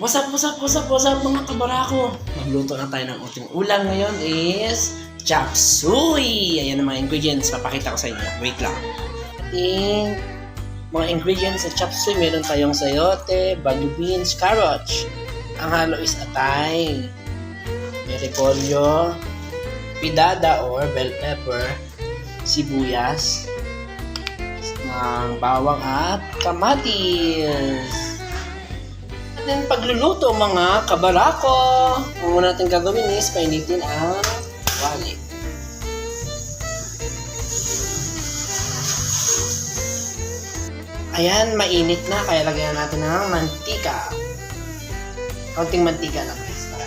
What's up, what's up, what's up, what's up mga kabarako? Magluto na tayo ng ating ulam ngayon is chop suey. Ayan ang mga ingredients. Papakita ko sa inyo. Wait lang. Ating mga ingredients sa chop suey. Meron tayong sayote, bagu beans, carrots. Ang halo is atay, may repolyo, pidada or bell pepper, sibuyas, ng bawang at kamatis. Then, pagluluto mga kabarako, ang muna natin gagawin is painitin ang wali. Ayan, mainit na, kaya lagyan na natin ng mantika. Kaunting mantika lang guys, para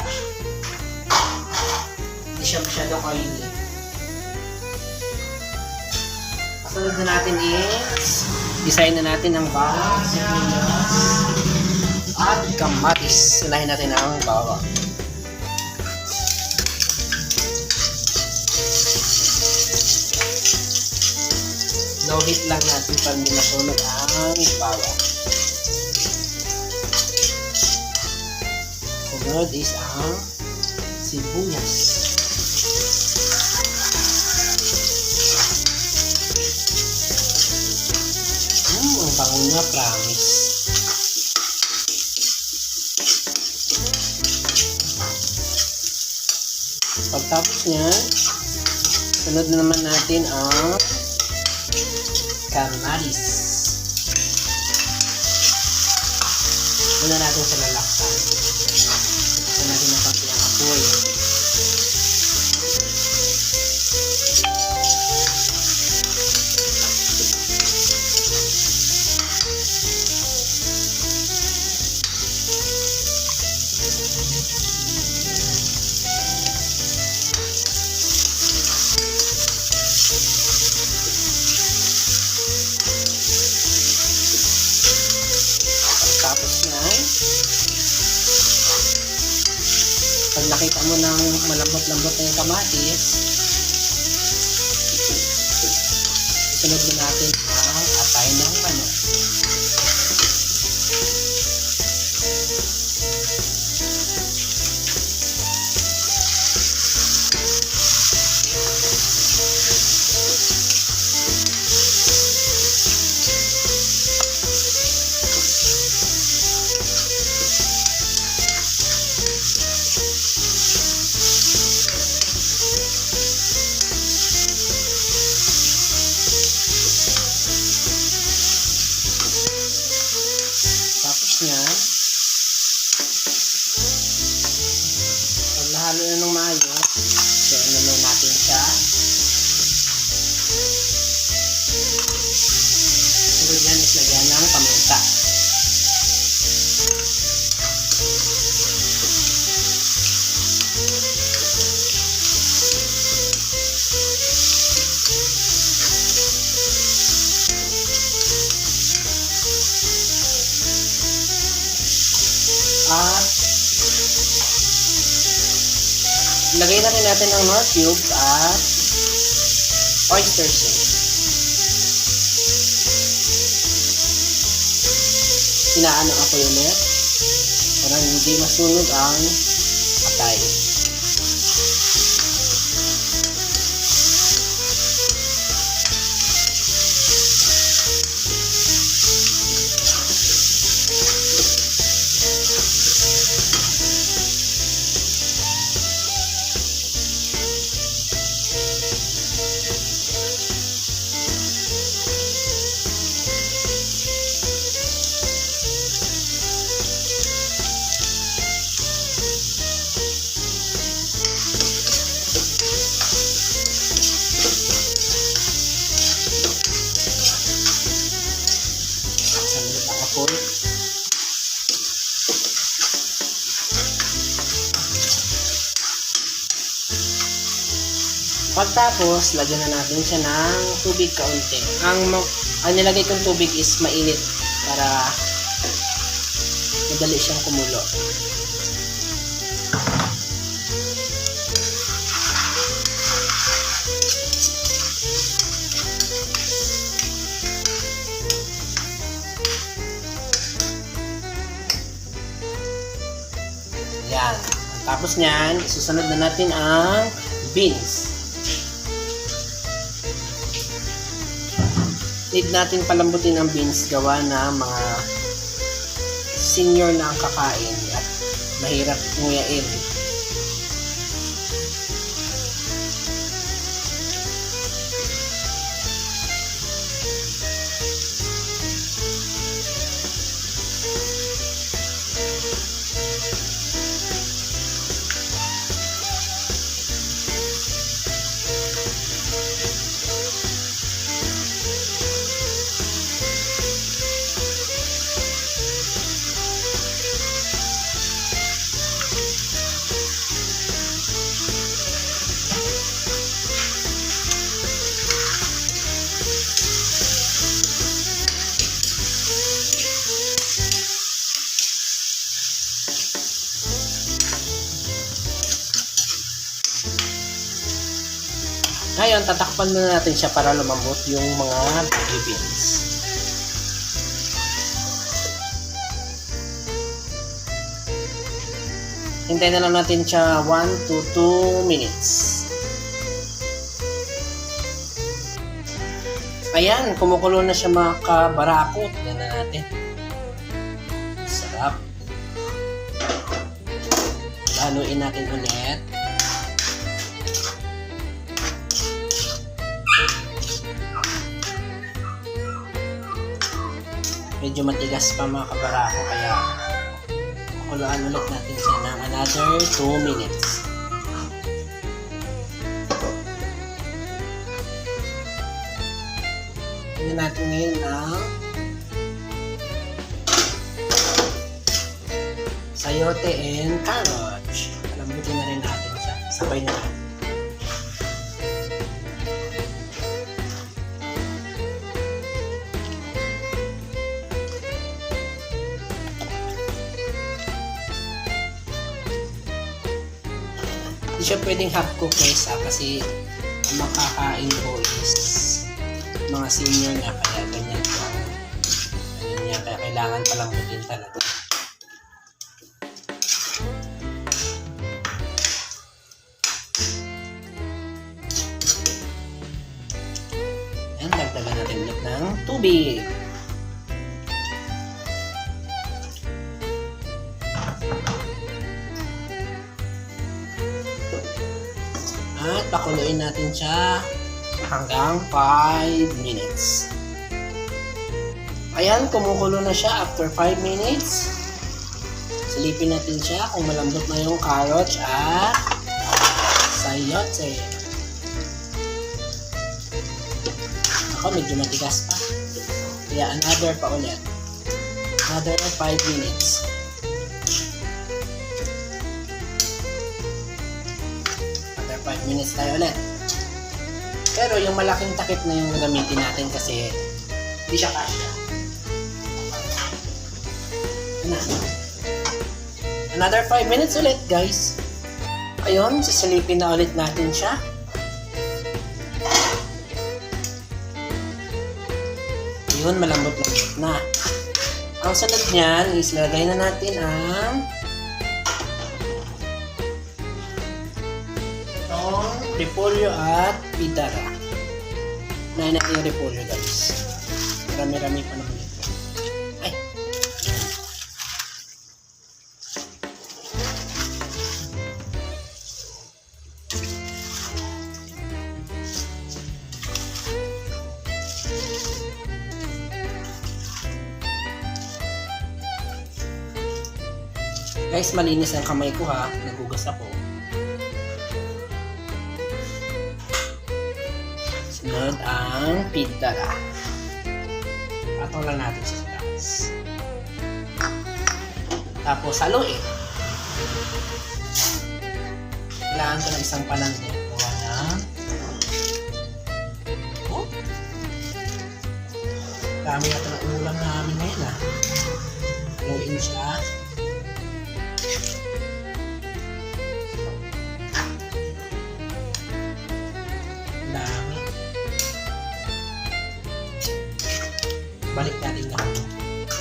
hindi siya masyado kainin. Kasunod na natin is, design na natin ang bawang, sibuyas, at kamatis. Unahin natin ang bawang. Low heat lang natin para hindi masunog ang bawang. Sunod is ang sibuyas. Hmm, ang Pagtapos niya, sunod na naman natin ang kamatis. Muna natin sa lalakpan. Mo ng malambot-lambot yung kamatis, sunod na natin ang atay ng lagay na rin natin ang nor cube at oyster sauce. Inaano ako ulit para hindi masunog ang Pagtapos, lagyan na natin siya ng tubig kaunti. Ang, ang nilagay kong tubig is mainit para madali siyang kumulo. Yan. Tapos niyan, susunod na natin ang beans. Need natin palambutin ang beans gawa na mga senior na ang kakain at mahirap nguyain. Ngayon, tatakpan na natin siya para lumambot yung mga baggy beans. Hintayin na lang natin siya 1 to 2 minutes. Ayan, kumukulo na siya mga kabarako. Tignan na natin. Sarap. Haluin natin ulit. Medyo matigas pa mga kabarako kaya kukuluan ulit natin siya ng another 2 minutes. Tingnan natin ngayon ang sayote and carrot. Alambutin na rin natin siya. Sabay na natin. Hindi siya pwedeng half cook guys ah, kasi makakain ko is mga senior na kaya ganyan po. Ganyan niya, kaya kailangan palang butin talaga. Yan, dagdagan natin ulit ng tubig. Pakuluin natin siya hanggang 5 minutes. Ayan, kumukulo na siya after 5 minutes. Silipin natin siya kung malambot na yung carrots at sayote. Ako, medyo matigas pa. Kaya another pa ulit. Another 5 minutes. Another 5 minutes tayo ulit. Pero yung malaking takip na yung gagamitin natin kasi hindi siya kasya. Ano? Another 5 minutes ulit guys. Ayun, sisilipin na ulit natin siya. Ayun, malambot-lambot na. Ang sunod niyan is lagay na natin ang repolyo at pidara. Unahin natin yung repolyo guys. Marami-rami pa naman ito. Ay! Guys, malinis ang kamay ko ha. Nagugas ako. Sunod ang pidara. Patong lang natin siya sa taas. Tapos haluin. Kailangan ko ng isang palanggo. Gawa na. Oh. Dami na ito ng ulam namin ngayon ah. Haluin siya.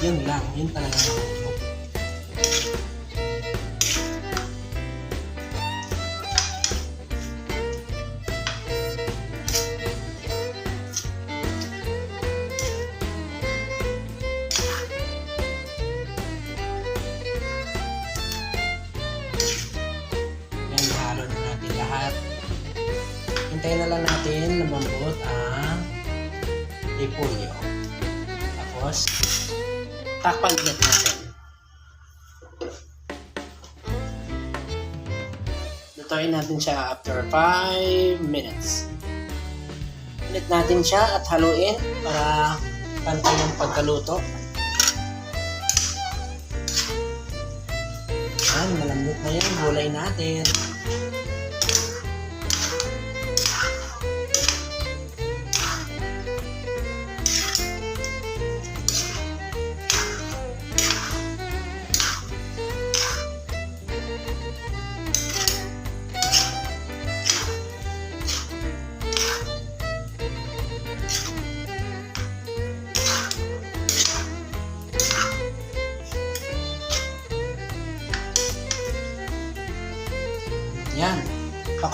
Yun lang, yun talaga yung joke. hintayin na lang natin lumambot ang repolyo. Tapos, takpan ulit natin. Lutuin natin siya after 5 minutes. Ulit natin siya at haluin para pantay ang pagkaluto. Yan, malambot na yan. Gulay natin.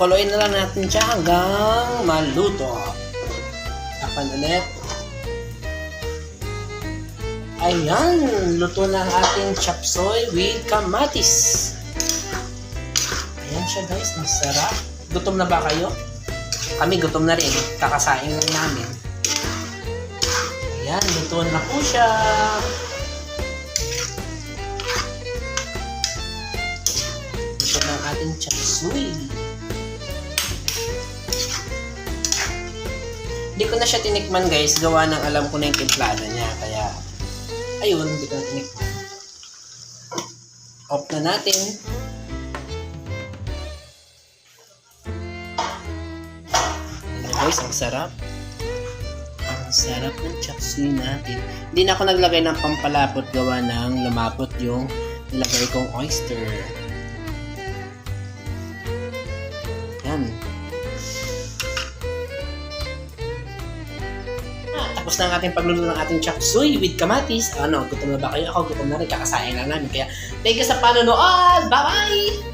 Pakuluin na lang natin siya hanggang maluto. Tapan ulit. Ayan, luto na ang ating chop with kamatis. Ayan siya guys, ang sarap. Gutom na ba kayo? Kami gutom na rin, kakasain lang namin. Ayan, luto na po siya. Ito na ang ating chop suey. Hindi ko na siya tinikman guys, gawa ng alam ko na yung timplada niya. Kaya, ayun, hindi ko na tinikman. Off na natin. Ayan guys, ang sarap. Ang sarap ng chop suey natin. Hindi na ako naglagay ng pampalapot gawa ng lumapot yung nilagay kong oyster. Na ang ating pagluluto ng ating chop suey with kamatis. Ano, gutom na ba kayo? Ako gutom na rin. Kakasain lang namin. Kaya, thank you sa panonood. Bye-bye!